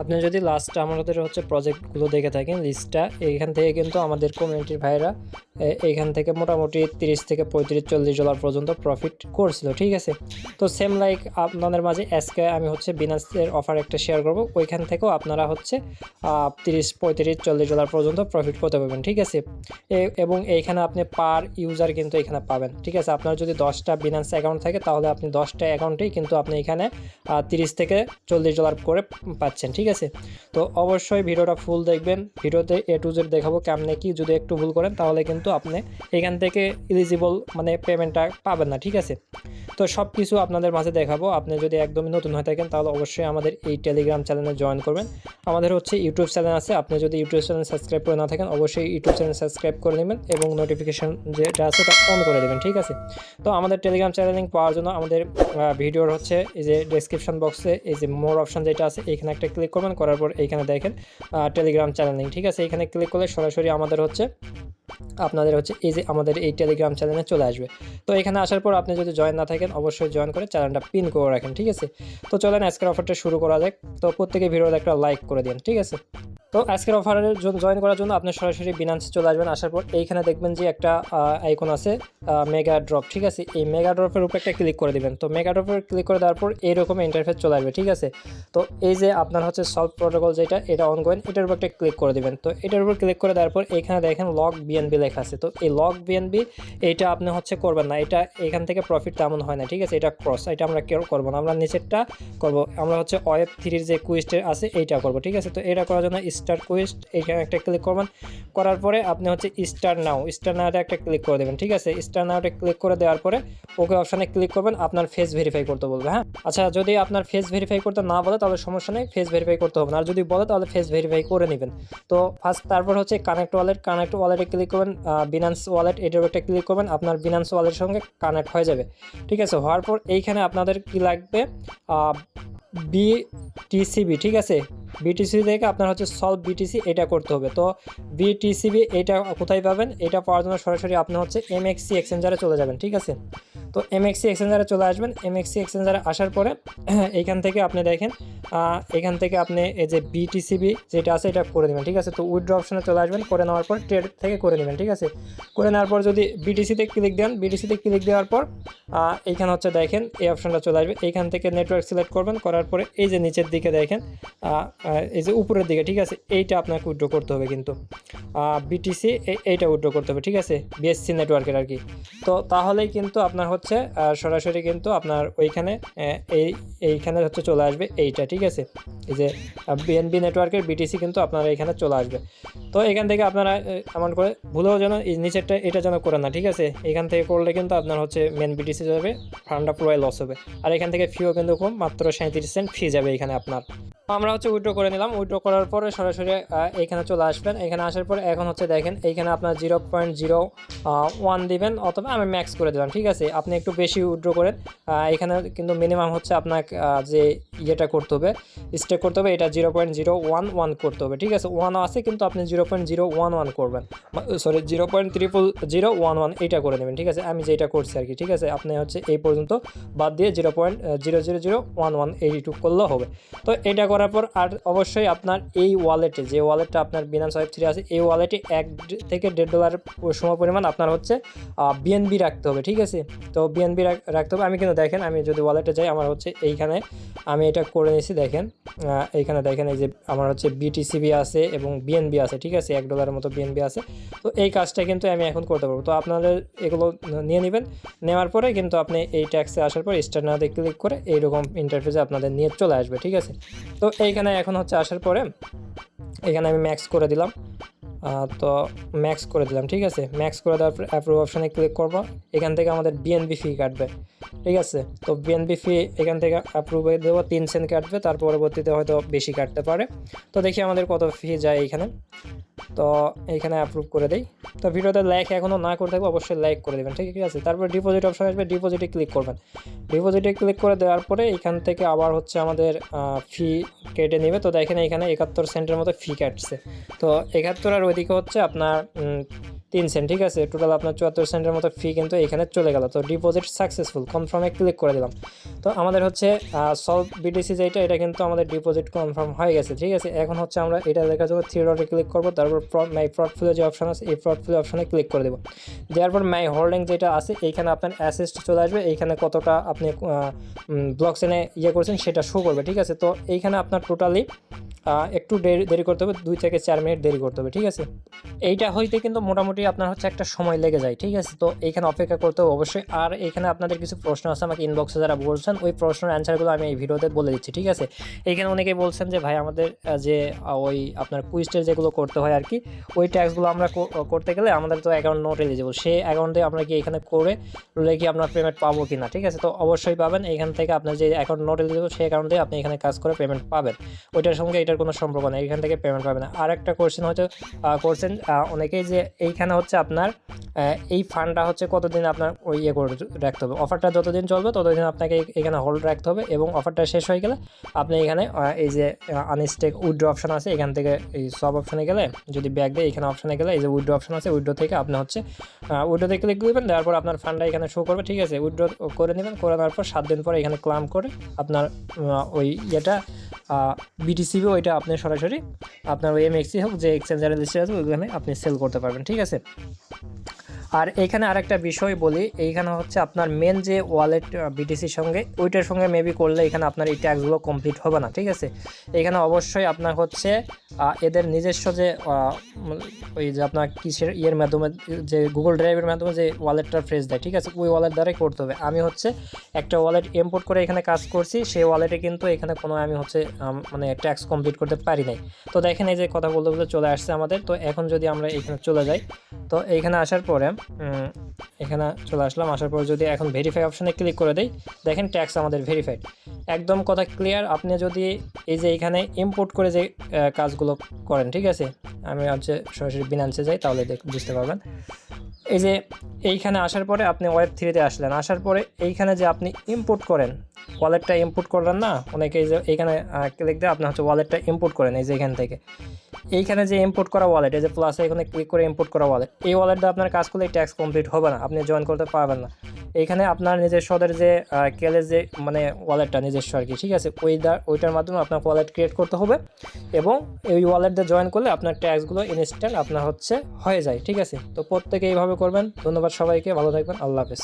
আপনি যদি লাস্ট আমাদের হচ্ছে প্রজেক্টগুলো দেখে থাকেন লিস্টটা এইখান থেকে কিন্তু আমাদের কমিউনিটির ভাইরা এইখান থেকে মোটামুটি তিরিশ থেকে পঁয়ত্রিশ, চল্লিশ ডলার পর্যন্ত প্রফিট করছিল, ঠিক আছে? তো সেম লাইক আপনাদের মাঝে আজকে আমি হচ্ছে বিনাসের অফার একটা শেয়ার করব, ওইখান থেকেও আপনারা হচ্ছে তিরিশ, পঁয়ত্রিশ, চল্লিশ ডলার পর্যন্ত প্রফিট করতে পারবেন, ঠিক আছে? এবং এইখানে আপনি পার ইউজার কিন্তু এখানে পাবেন, ঠিক আছে? আপনার যদি দশটা বিনান্স অ্যাকাউন্ট থাকে, তাহলে আপনি দশটা অ্যাকাউন্টেই কিন্তু আপনি এখানে তিরিশ থেকে চল্লিশ ডলার করে পাচ্ছেন, ঠিক আছে? তো অবশ্যই ভিডিওটা ফুল দেখবেন। ভিডিওতে এ টু জেড দেখাবো কেমনে কি, যদি একটু ভুল করেন, তাহলে কিন্তু আপনি এখান থেকে ইলিজিবল মানে পেমেন্টটা পাবেন না, ঠিক আছে? তো সব কিছু আপনাদের মাঝে দেখাবো। আপনি যদি একদমই নতুন হয়ে থাকেন, তাহলে অবশ্যই আমাদের এই টেলিগ্রাম চ্যানেলে জয়েন করবেন। আমাদের হচ্ছে ইউটিউব চ্যানেল আছে। আপনি যদি ইউটিউব চ্যানেল সাবস্ক্রাইব করে না থাকেন, অবশ্যই ইউটিউব চ্যানেল সাবস্ক্রাইব করে নেবেন এবং নোটিফিকেশন যেটা আছে ওটা অন করে দেবেন, ঠিক আছে? তো আমাদের টেলিগ্রাম চ্যানেল লিঙ্ক পাওয়ার জন্য আমাদের ভিডিওর হচ্ছে এই যে ডেসক্রিপশন বক্সে এই যে মোর অপশন যেটা আছে, এখানে একটা ক্লিক করবেন করার পর এইখানে দেখেন টেলিগ্রাম চ্যানেল লিঙ্ক ঠিক আছে? এখানে ক্লিক করলে সরাসরি আমাদের হচ্ছে, আপনাদের হচ্ছে এই যে আমাদের এই টেলিগ্রাম চ্যানেলে চলে আসবে। তো এখানে আসার পর আপনি যদি জয়েন না থাকেন, অবশ্যই জয়েন করে চ্যানেলটা পিন করে রাখেন, ঠিক আছে? তো চলেন, আজকের অফারটা শুরু করা যাক। তো প্রত্যেকে ভিডিওতে একটা লাইক করে দিন, ঠিক আছে? তো আজকের জন্য জয়েন করার জন্য আপনি সরাসরি বিনান্সে চলে আসবেন। আসার পর এইখানে দেখবেন যে একটা আইকন আছে মেগা ড্রপ ঠিক আছে? এই মেগা ড্রপের উপর একটা ক্লিক করে দিবেন। তো মেগা ড্রপের ক্লিক করে দেওয়ার পর এইরকম ইন্টারফেস চলে আসবে, ঠিক আছে? তো এই যে আপনার হচ্ছে সলভ প্রোটোকল যেটা, এটা অন করেন এটার উপর একটা ক্লিক করে দিবেন। তো এটার উপর ক্লিক করে দেওয়ার পর এখানে দেখেন লগ বিএনবি লেখা আছে। তো এই লগ বিএনবি এইটা আপনি হচ্ছে করবেন না। এটা এখান থেকে প্রফিট তেমন হয় না, ঠিক আছে? এটা ক্রস এটা আমরা কেউ করব না। আমরা নিচেরটা করব। আমরা হচ্ছে ওয়েব থ্রির যে কুইস্টের আছে, এইটা করব, ঠিক আছে? তো এটা করার জন্য স্টার কোয়েস্ট এখানে একটা ক্লিক করবেন। করার পরে আপনি হচ্ছে স্টার নাও, স্টার নাওটা একটা ক্লিক করে দেবেন, ঠিক আছে? স্টার নাওটা ক্লিক করে দেওয়ার পরে ওকে অপশানে ক্লিক করবেন, আপনার ফেস ভেরিফাই করতে বলবে হ্যাঁ? আচ্ছা যদি আপনার ফেস ভেরিফাই করতে না বলে, তাহলে সমস্যা নেই ফেস ভেরিফাই করতে হবে না। আর যদি বলে, তাহলে ফেস ভেরিফাই করে নেবেন। তো ফার্স্ট তারপর হচ্ছে কানেক্ট ওয়ালেট কানেক্ট ওয়ালেটে ক্লিক করবেন বিনান্স ওয়ালেট এটার একটা ক্লিক করবেন, আপনার বিনান্স ওয়ালেটের সঙ্গে কানেক্ট হয়ে যাবে, ঠিক আছে? হওয়ার পর এইখানে আপনাদের কি লাগবে? বিটিসিবি ঠিক আছে? বিটিসিবি থেকে আপনার হচ্ছে সলভ বিটিসি এটা করতে হবে। তো বিটিসিবি এটা কোথায় পাবেন? এটা পাওয়ার জন্য সরাসরি আপনি হচ্ছে এমএক্সি এক্সচেঞ্জারে চলে যাবেন, ঠিক আছে? তো এমএক্সি এক্সচেঞ্জারে চলে আসবেন। এমএক্সি এক্সচেঞ্জারে আসার পরে এইখান থেকে আপনি দেখেন এখান থেকে আপনি এই যে বিটিসিবি যেটা আছে এটা করে নেবেন ঠিক আছে? তো উইথড্র অপশনে চলে আসবেন, করে নেওয়ার পর ট্রেড থেকে করে নেবেন, ঠিক আছে? করে নেওয়ার পর যদি বিটিসিতে ক্লিক দেন বিটিসিতে ক্লিক দেওয়ার পর এইখানে হচ্ছে দেখেন, এই অপশনটা চলে আসবে। এইখান থেকে নেটওয়ার্ক সিলেক্ট করবেন, করার পরে এই যে নিচের দিকে দেখেন এই যে উপরের দিকে, ঠিক আছে? এইটা আপনাকে উইথড্র করতে হবে কিন্তু। বিটিসি এইটা উইথড্র করতে হবে, ঠিক আছে? বিএসসি নেটওয়ার্কের আর কি। তো তাহলেই কিন্তু আপনার হচ্ছে সরাসরি কিন্তু আপনার ওইখানে এই, এইখানে হচ্ছে চলে আসবে এইটা, ঠিক আছে? এই যে বিএনবি নেটওয়ার্কের বিটিসি কিন্তু আপনারা এখানে চলে আসবে। তো এখান থেকে আপনারা এমন করে ভুলেও যেন নিচেরটা, এটা যেন করে না, ঠিক আছে? এখান থেকে করলে কিন্তু আপনার হচ্ছে মেন বিটিসি যাবে ফান্ডটা পুরোই লস হবে। আর এখান থেকে ফিও কিন্তু কম, মাত্র সাঁত্রিশ সেন্ট ফি যাবে এখানে আপনার। আমরা হচ্ছে উইড্রো করে নিলাম। উইড্রো করার পরে সরাসরি এখানে চলে আসবেন। এখানে আসার পরে এখন হচ্ছে দেখেন, এইখানে আপনার জিরো পয়েন্ট জিরো ওয়ান দিবেন অথবা আমি ম্যাক্স করে দিলাম, ঠিক আছে? আপনি একটু বেশি উইড্রো করেন। এখানে কিন্তু মিনিমাম হচ্ছে আপনার যে ইয়েটা করতে হবে স্টেক করতে হবে, এটা zero point zero one one করতে হবে, ঠিক আছে? ওয়ান আছে কিন্তু আপনি zero point zero one one করবেন। Sorry zero point triple zero one one এইটা করে নেবেন, ঠিক আছে? আমি যেটা করছি আর কি, ঠিক আছে? আপনি হচ্ছে এই পর্যন্ত বাদ দিয়ে zero point zero zero zero one one এইটুক করলেও হবে। তো এটা করার পর আর অবশ্যই আপনার এই ওয়ালেটে যে ওয়ালেটটা আপনার বিনান্স ওয়েব থ্রি আছে, এই ওয়ালেটে এক থেকে দেড় ডলার সম পরিমাণ আপনার হচ্ছে বিএনবি রাখতে হবে, ঠিক আছে? তো বিএনবি রাখতে হবে। আমি কিন্তু দেখেন, আমি যদি ওয়ালেটে যাই, আমার হচ্ছে এইখানে, আমি এটা করে নিয়েছি, দেখেন এইখানে দেখেন, এই যে আমার হচ্ছে বিটিসিবি আছে এবং বিএনবি আছে, ঠিক আছে? এক ডলারের মতো বিএনবি আছে। তো এই কাজটা কিন্তু আমি এখন করতে পারব। তো আপনাদের এগুলো নিয়ে নেবেন। নেওয়ার পরে কিন্তু আপনি এই ট্যাক্সে আসার পর নাতে ক্লিক করে এইরকম ইন্টারফেসে আপনাদের নিয়ে চলে আসবে, ঠিক আছে? তো এইখানে এখন হচ্ছে আসার পরে এখানে আমি ম্যাক্স করে দিলাম। তো ম্যাক্স করে দিলাম, ঠিক আছে? ম্যাক্স করে দেওয়ার পর অ্যাপ্রুভ অপশানে ক্লিক করব। এখান থেকে আমাদের বিএনবি ফি কাটবে, ঠিক আছে? তো বিএনবি ফি এখান থেকে অ্যাপ্রুভ হয়ে দেবো, তিন সেন্ট কাটবে, তার পরবর্তীতে হয়তো বেশি কাটতে পারে। তো দেখি আমাদের কত ফি যায় এইখানে তো এইখানে অ্যাপ্রুভ করে দেই। তো ভিডিওতে লাইক এখনও না করে থাকবে অবশ্যই লাইক করে দেবেন, ঠিক আছে? তারপর ডিপোজিট অপশন আসবে ডিপোজিটে ক্লিক করবেন। ডিপোজিটে ক্লিক করে দেওয়ার পরে এখান থেকে আবার হচ্ছে আমাদের ফি কেটে নেবে। তো দেখেন এখানে একাত্তর সেন্টের মতো ফি কাটছে। তো একাত্তর আর ওইদিকে হচ্ছে আপনার তিন সেন্ট ঠিক আছে? টোটাল আপনার চুয়াত্তর সেন্টের মতো ফি কিন্তু এখানে চলে গেল। তো ডিপোজিট সাকসেসফুল কনফার্মে ক্লিক করে দিলাম। তো আমাদের হচ্ছে সলভ বিডিসি যেটা এটা কিন্তু আমাদের ডিপোজিট কনফার্ম হয়ে গেছে, ঠিক আছে? এখন হচ্ছে আমরা এটা দেখার জন্য থ্রি ডটে ক্লিক করব, তারপর মাই পোর্টফোলিও যে অপশন আছে, এই পোর্টফোলিও অপশানে ক্লিক করে দেবো। দেওয়ার পর মাই হোল্ডিং যেটা আছে, এইখানে আপনার অ্যাসেস্ট চলে আসবে, এইখানে কতটা আপনি ব্লক চেনে ইয়ে করছেন সেটা শো করবে, ঠিক আছে? তো এইখানে আপনার টোটালি একটু দেরি করতে হবে, দুই থেকে চার মিনিট দেরি করতে হবে, ঠিক আছে? এইটা হইতে কিন্তু মোটামুটি আপনার হচ্ছে একটা সময় লেগে যায়, ঠিক আছে? তো এখানে অপেক্ষা করতে অবশ্যই। আর এখানে আপনাদের কিছু প্রশ্ন আছে আমাকে ইনবক্সে যারা বলছেন, ওই প্রশ্নের অ্যান্সারগুলো আমি এই ভিডিওতে বলে দিচ্ছি, ঠিক আছে? এখানে অনেকেই বলছেন যে, ভাই, আমাদের যে ওই আপনার কুইস্টের যেগুলো করতে হয় আর কি, ওই ট্যাক্সগুলো আমরা করতে গেলে আমাদের তো অ্যাকাউন্ট নোট এলিজিবল সেই অ্যাকাউন্টে আমরা কি এখানে করে কি আপনার পেমেন্ট পাবো কি না ঠিক আছে? তো অবশ্যই পাবেন। এখান থেকে আপনার যে অ্যাকাউন্ট নোট এলিজিবল সেই অ্যাকাউন্টে আপনি এখানে কাজ করে পেমেন্ট পাবেন। ওইটার সঙ্গে এটার কোনো সম্পর্ক নেই, এখান থেকে পেমেন্ট পাবেন আর একটা কোশ্চেন হয়তো করছেন অনেকেই যে, এইখানে হচ্ছে আপনার এই ফান্ডটা হচ্ছে কতদিন আপনার ওই ইয়ে করে রাখতে হবে। অফারটা যতদিন চলবে ততদিন আপনাকে এখানে হোল্ড রাখতে হবে এবং অফারটা শেষ হয়ে গেলে আপনি এখানে এই যে আনস্টেক উইড্রো অপশন আছে, এখান থেকে এই সব অপশানে গেলে যদি ব্যাগ দেয় এখানে অপশানে গেলে এই যে উইড্রো অপশন আছে উইড্রো থেকে আপনি হচ্ছে উইড্রোতে ক্লিক করবেন দেওয়ার পর আপনার ফান্ডটা এখানে শো করবে, ঠিক আছে? উইড্রো করে নেবেন করে নেওয়ার পর সাত দিন পর এখানে ক্লাম করে আপনার ওই ইয়েটা বিটিসিবি ওইটা আপনি সরাসরি আপনার ওই এমএক্সি হোক, যে এক্সচেঞ্জারে লিস্টে আছে ওইখানে আপনি সেল করতে পারবেন, ঠিক আছে? আর এখানে আরেকটা বিষয় বলি, এইখানে হচ্ছে আপনার মেন যে ওয়ালেট বিটিসির সঙ্গে, ওইটার সঙ্গে মেবি করলে এখানে আপনার এই ট্যাক্সগুলো কমপ্লিট হবে না, ঠিক আছে? এখানে অবশ্যই আপনার হচ্ছে এদের নিজস্ব যে ওই যে আপনার কিসের ইয়ের মাধ্যমে, যে গুগল ড্রাইভের মাধ্যমে যে ওয়ালেটটা ফ্রেশ দেয়, ঠিক আছে? ওই ওয়ালেট দ্বারাই করতে হবে। আমি হচ্ছে একটা ওয়ালেট ইম্পোর্ট করে এখানে কাজ করছি, সেই ওয়ালেটে কিন্তু এখানে কোনো আমি হচ্ছে মানে ট্যাক্স কমপ্লিট করতে পারি নাই। তো দেখেন এই যে কথা বলতে বলতে চলে আসছে আমাদের, তো এখন যদি আমরা এখানে চলে যাই, তো এইখানে আসার পরে এখানে চলে আসলাম। আসার পর যদি এখন ভেরিফাই অপশানে ক্লিক করে দেই, দেখেন ট্যাক্স আমাদের ভেরিফাইড একদম কথা ক্লিয়ার আপনি যদি এই যে এখানে ইম্পোর্ট করে যে কাজগুলো করেন, ঠিক আছে? আমি হচ্ছে সরাসরি বিনান্সে যাই, তাহলে বুঝতে পারবেন। এই যে এইখানে আসার পরে আপনি ওয়েব থ্রিতে আসলেন। আসার পরে এইখানে যে আপনি ইম্পোর্ট করেন ওয়ালেটটা ইম্পোর্ট করলেন না? অনেকে এই যে এইখানে ক্লিক দিয়ে আপনি হচ্ছে ওয়ালেটটা ইম্পোর্ট করেন এই যে এখান থেকে। এইখানে যে ইম্পোর্ট করা ওয়ালেট এই যে প্লাস এখানে ক্লিক করে ইম্পোর্ট করা ওয়ালেট এই ওয়ালেটটা আপনার কাজ করলে ট্যাক্স কমপ্লিট হবে না, আপনি জয়েন করতে পারবেন না। এইখানে আপনার নিজস্বদের যে কেলের যে মানে ওয়ালেটটা নিজস্ব আর কি, ঠিক আছে? ওই দা, ওইটার মাধ্যমে আপনার ওয়ালেট ক্রিয়েট করতে হবে এবং এই ওয়ালেট দিয়ে জয়েন করলে আপনার ট্যাক্সগুলো ইনস্ট্যান্ট আপনার হচ্ছে হয়ে যায়, ঠিক আছে? তো প্রত্যেকে এইভাবে করবেন। ধন্যবাদ সবাইকে, ভালো থাকবেন, আল্লাহ হাফেজ।